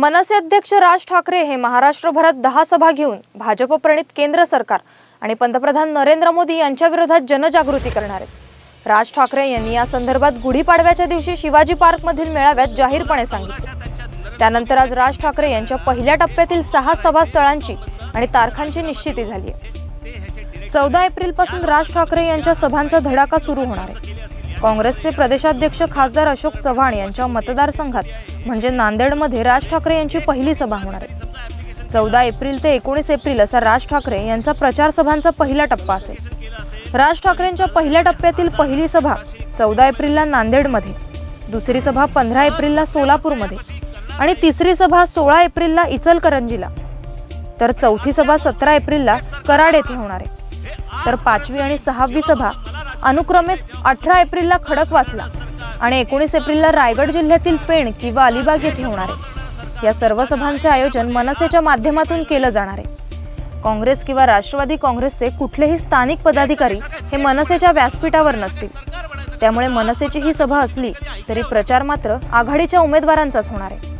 मनसे अध्यक्ष राज ठाकरे हे महाराष्ट्रभरात दहा सभा घेऊन भाजप प्रणित केंद्र सरकार आणि पंतप्रधान नरेंद्र मोदी यांच्या विरोधात जनजागृती करणार आहेत. राज ठाकरे यांनी या संदर्भात गुढीपाडव्याच्या दिवशी शिवाजी पार्कमधील मेळाव्यात जाहीरपणे सांगितले. त्यानंतर आज राज ठाकरे यांच्या पहिल्या टप्प्यातील सहा सभास्थळांची आणि तारखांची निश्चिती झाली आहे. चौदा एप्रिलपासून राज ठाकरे यांच्या सभांचा धडाका सुरू होणार आहे. काँग्रेसचे प्रदेशाध्यक्ष खासदार अशोक चव्हाण यांच्या मतदारसंघात म्हणजे नांदेडमध्ये राज ठाकरे यांची पहिली सभा होणार आहे. चौदा एप्रिल ते एकोणीस एप्रिल असा राज ठाकरे यांचा प्रचार सभांचा पहिला टप्पा असेल. राज ठाकरेंच्या पहिल्या टप्प्यातील पहिली सभा चौदा एप्रिलला नांदेडमध्ये दुसरी सभा पंधरा एप्रिलला सोलापूरमध्ये आणि तिसरी सभा सोळा एप्रिलला इचलकरंजीला. तर चौथी सभा सतरा एप्रिलला कराड येथे होणार आहे. तर पाचवी आणि सहावी सभा अनुक्रमे अठरा एप्रिलला खडकवासला आणि एकोणीस एप्रिलला रायगड जिल्ह्यातील पेण किंवा अलिबाग येथे होणार आहे. या सर्व सभांचे आयोजन मनसेच्या माध्यमातून केलं जाणार आहे. काँग्रेस किंवा राष्ट्रवादी काँग्रेसचे कुठलेही स्थानिक पदाधिकारी हे मनसेच्या व्यासपीठावर नसतील. त्यामुळे मनसेची ही सभा असली तरी प्रचार मात्र आघाडीच्या उमेदवारांचाच होणार आहे.